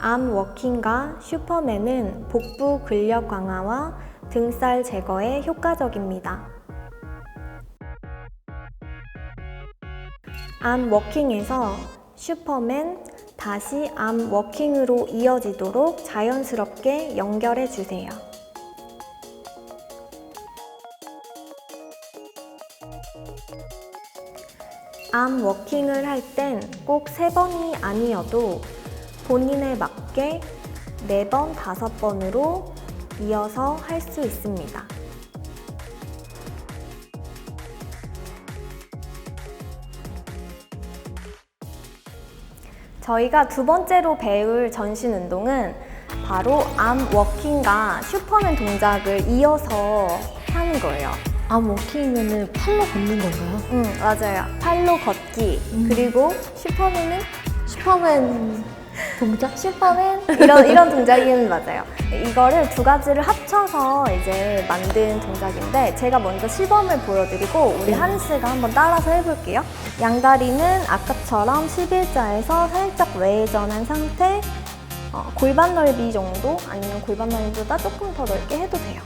암 워킹과 슈퍼맨은 복부 근력 강화와 등살 제거에 효과적입니다. 암 워킹에서 슈퍼맨 다시 암 워킹으로 이어지도록 자연스럽게 연결해 주세요. 암 워킹을 할 땐 꼭 세 번이 아니어도 본인에 맞게 네 번, 다섯 번으로 이어서 할 수 있습니다. 저희가 두 번째로 배울 전신 운동은 바로 암 워킹과 슈퍼맨 동작을 이어서 하는 거예요. 암 워킹이면은 팔로 걷는 건가요? 응, 맞아요. 팔로 걷기. 그리고 슈퍼맨은 슈퍼맨 동작? 슈퍼맨 이런 이런 동작이는 맞아요. 이거를 두 가지를 합쳐서 이제 만든 동작인데 제가 먼저 시범을 보여드리고 우리 네. 한스가 한번 따라서 해볼게요. 양다리는 아까처럼 11자에서 살짝 외전한 상태 어, 골반 넓이 정도 아니면 골반 넓이보다 조금 더 넓게 해도 돼요.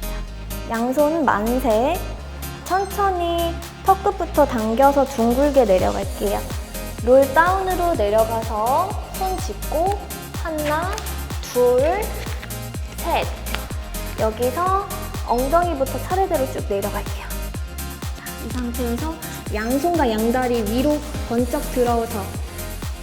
자, 양손 만세 천천히 턱끝부터 당겨서 둥글게 내려갈게요. 롤 다운으로 내려가서 손 짚고 하나, 둘, 셋. 여기서 엉덩이부터 차례대로 쭉 내려갈게요. 자, 이 상태에서 양손과 양다리 위로 번쩍 들어서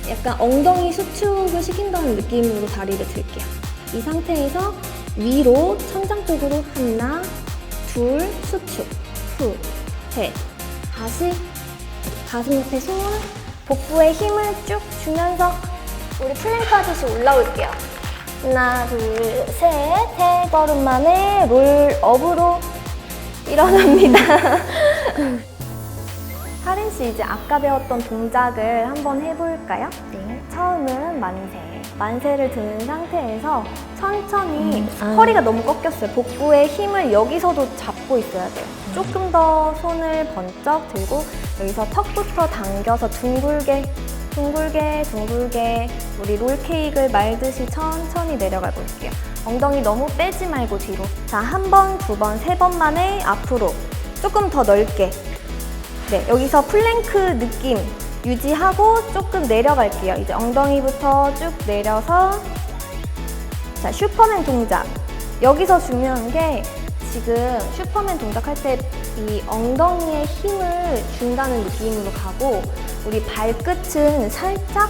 약간 엉덩이 수축을 시킨다는 느낌으로 다리를 들게요. 이 상태에서 위로 천장 쪽으로 하나, 둘, 수축, 후, 셋. 다시 가슴 옆에 손, 복부에 힘을 쭉 주면서 우리 플랭크 하듯이 올라올게요. 하나, 둘, 셋. 세 걸음 만에 롤 업으로 일어납니다. 하린 씨 이제 아까 배웠던 동작을 한번 해볼까요? 네. 처음은 만세. 만세를 드는 상태에서 천천히 음, 아. 허리가 너무 꺾였어요. 복부에 힘을 여기서도 잡고 있어야 돼요. 조금 더 손을 번쩍 들고 여기서 턱부터 당겨서 둥글게 둥글게 둥글게 우리 롤케이크를 말듯이 천천히 내려가 볼게요. 엉덩이 너무 빼지 말고 뒤로. 자, 한 번, 두 번, 세 번 만에 앞으로 조금 더 넓게. 네, 여기서 플랭크 느낌 유지하고 조금 내려갈게요. 이제 엉덩이부터 쭉 내려서 자, 슈퍼맨 동작. 여기서 중요한 게 지금 슈퍼맨 동작할 때 이 엉덩이에 힘을 준다는 느낌으로 가고 우리 발끝은 살짝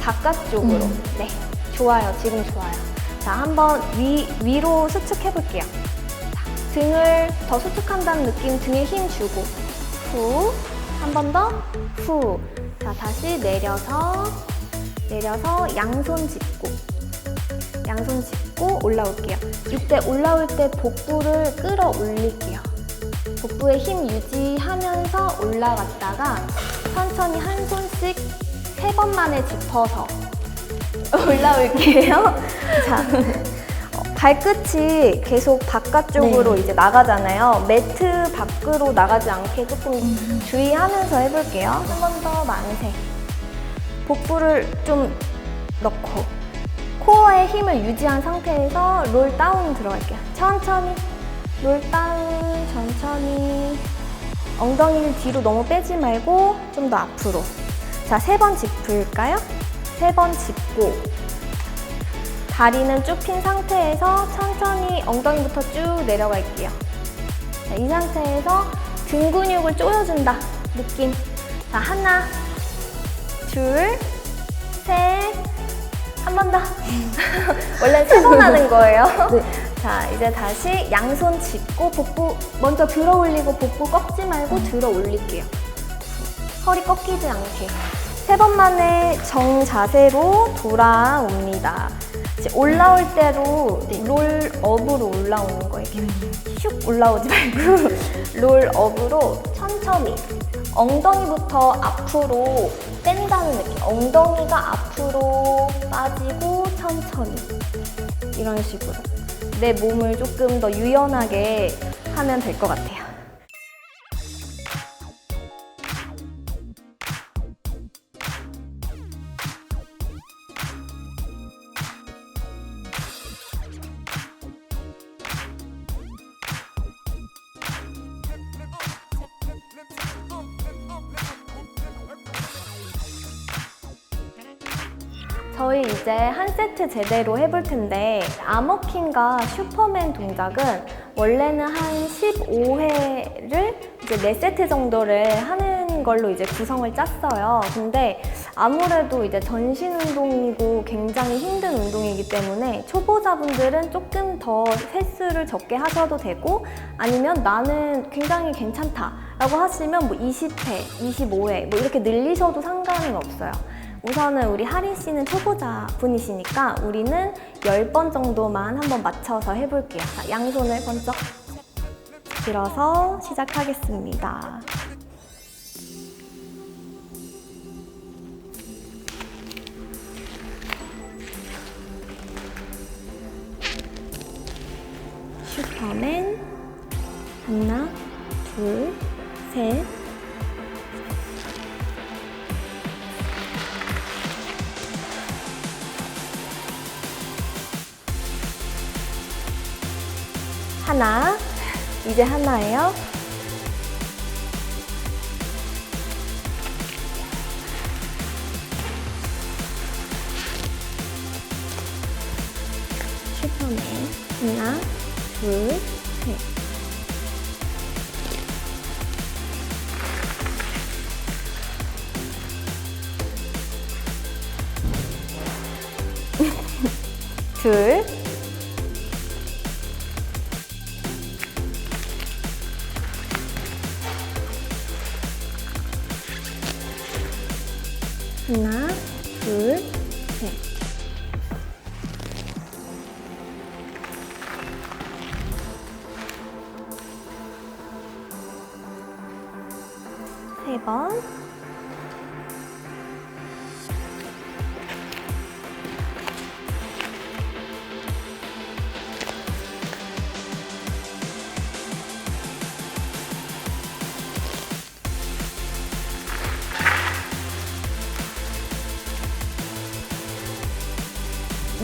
바깥쪽으로. 음. 네, 좋아요. 지금 좋아요. 자, 한번 위, 위로 수축해 볼게요. 자, 등을 더 수축한다는 느낌, 등에 힘 주고 후, 한 번 더, 후. 자, 다시 내려서, 내려서 양손 짚고, 양손 짚고 올라올게요. 이때 올라올 때 복부를 끌어 올릴게요. 복부에 힘 유지하면서 올라갔다가 천천히 한 손씩 세 번 만에 짚어서 올라올게요. 자, 어, 발끝이 계속 바깥쪽으로 네. 이제 나가잖아요. 매트 밖으로 나가지 않게 조금 주의하면서 해볼게요. 한 번 더 만세. 복부를 좀 넣고 코어에 힘을 유지한 상태에서 롤 다운 들어갈게요. 천천히 롤 다운 천천히 엉덩이를 뒤로 너무 빼지 말고 좀 더 앞으로. 자, 세 번 짚을까요? 세 번 짚고 다리는 쭉 핀 상태에서 천천히 엉덩이부터 쭉 내려갈게요. 자, 이 상태에서 등 근육을 조여준다 느낌. 자, 하나, 둘, 셋, 한 번 더. 원래 세 번 하는 거예요. 네. 자, 이제 다시 양손 짚고 복부 먼저 들어 올리고 복부 꺾지 말고 들어 올릴게요. 허리 꺾이지 않게. 세 번 만에 정자세로 돌아옵니다. 올라올 때로 롤업으로 올라오는 거예요. 슉 올라오지 말고 롤업으로 천천히 엉덩이부터 앞으로 뺀다는 느낌. 엉덩이가 앞으로 빠지고 천천히 이런 식으로 내 몸을 조금 더 유연하게 하면 될 것 같아요. 저희 이제 한 세트 제대로 해볼 텐데 아머킹과 슈퍼맨 동작은 원래는 한 15회를 이제 4세트 정도를 하는 걸로 이제 구성을 짰어요. 근데 아무래도 이제 전신 운동이고 굉장히 힘든 운동이기 때문에 초보자분들은 조금 더 횟수를 적게 하셔도 되고 아니면 나는 굉장히 괜찮다 라고 하시면 뭐 20회, 25회 뭐 이렇게 늘리셔도 상관은 없어요. 우선은 우리 하린 씨는 초보자 분이시니까 우리는 10번 정도만 한번 맞춰서 해볼게요. 자, 양손을 번쩍 들어서 시작하겠습니다. 슈퍼맨 하나, 하나. 이제 하나예요. 슈퍼맨. 하나, 둘, 셋. 둘, 하나, 둘,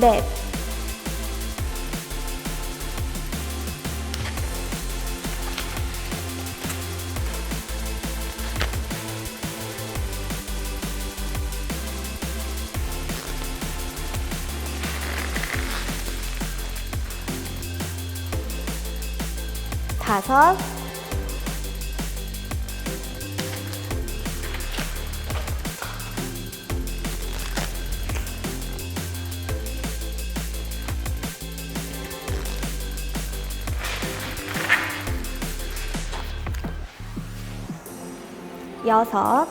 넷. 다섯. 여섯.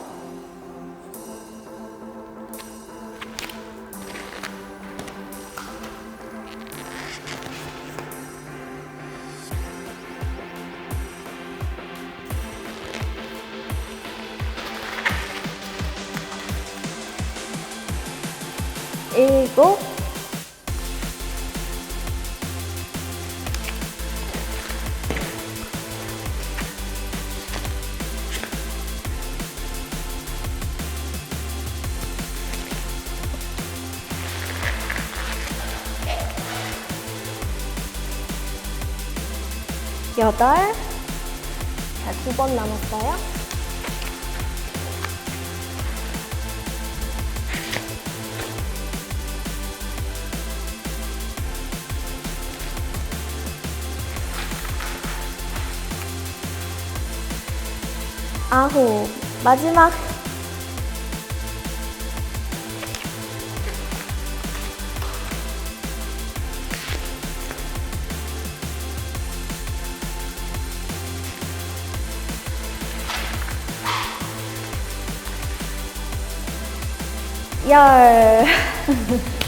일곱. 여덟. 자, 두 번 남았어요. 아홉. 마지막. 열.